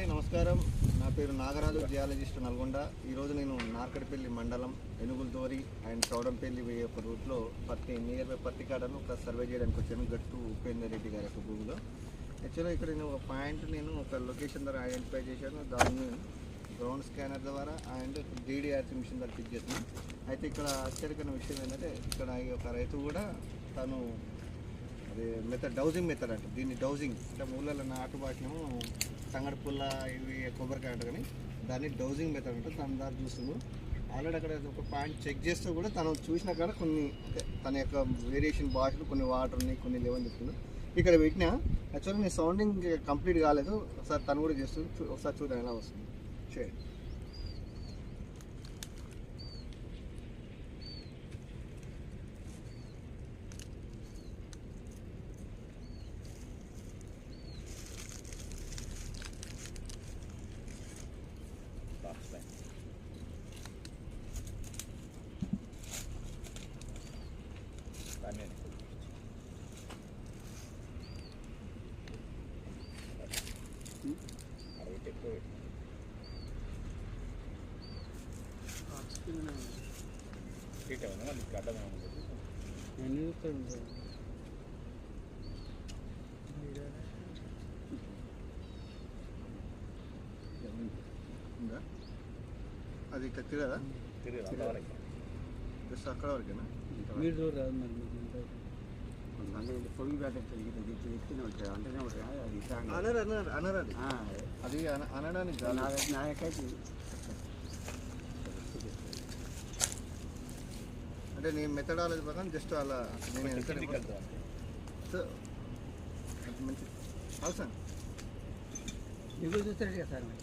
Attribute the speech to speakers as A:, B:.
A: నమస్తే నమస్కారం. నా పేరు నాగరాజు జియాలజిస్ట్ నల్గొండ. ఈరోజు నేను నార్కడపల్లి మండలం ఎనుగులతోరి అండ్ చౌడంపల్లి పోయే ఒక రూట్లో పత్తి నియర్ బై పత్తి కాడను ఒక సర్వే చేయడానికి వచ్చాను గట్టు ఉపేందర్ రెడ్డి గారి యొక్క భూమిలో. యాక్చువల్గా ఇక్కడ నేను ఒక పాయింట్ నేను ఒక లొకేషన్ ద్వారా ఐడెంటిఫై చేశాను. దాన్ని గ్రౌండ్ స్కానర్ ద్వారా అండ్ డీడీఆర్సీ మిషన్ ద్వారా పిక్ చేసాను అయితే ఇక్కడ ఆశ్చర్యకరమైన విషయం ఏంటంటే ఇక్కడ ఈ యొక్క రైతు కూడా తను అది మెథడ్ డౌజింగ్ మెథడ్ అంట దీన్ని డౌజింగ్ అంటే మూలలో నాటు భాషనేమో సంగడి పుల్ల ఇవి కొబ్బరికాయ అంట కానీ దాన్ని డౌజింగ్ మెథడ్ అంటే తన దారి చూస్తుంది ఆల్రెడీ అక్కడ ఒక పాయింట్ చెక్ చేస్తూ కూడా తను చూసిన కాడ కొన్ని తన యొక్క వేరియేషన్ భాషలు కొన్ని వాటర్ ఉన్నాయి కొన్ని లేవని చెప్తున్నాను ఇక్కడ పెట్టినా యాక్చువల్లీ నేను సౌండింగ్ కంప్లీట్ కాలేదు. ఒకసారి తను కూడా చేస్తుంది. ఒకసారి చూద్దాం ఎలా వస్తుంది. చేయండి ఉందా అది ఇక్కడ తిరగదా జస్ట్ అక్కడ వరకేనా
B: మీరు చూడరాదు మరి మీకు ఎంత
C: కొంతమంది పొయ్యి పెట్టచ్చు ఎత్తున ఉంటాయి అంటేనే ఉంటాయి అది ఇట్లాంటి.
A: అనరు అనరు అనరు అది.
C: ఆ,
A: అది అన- అనడానికి కాదు.
C: నా నాయకైతే
A: అంటే నేను మెథడాలజీ ప్రకారం జస్ట్ అలా నేను ఎక్కడ సో, అది మంచి అవసరం
C: చూస్తారు కదా సార్ మరి.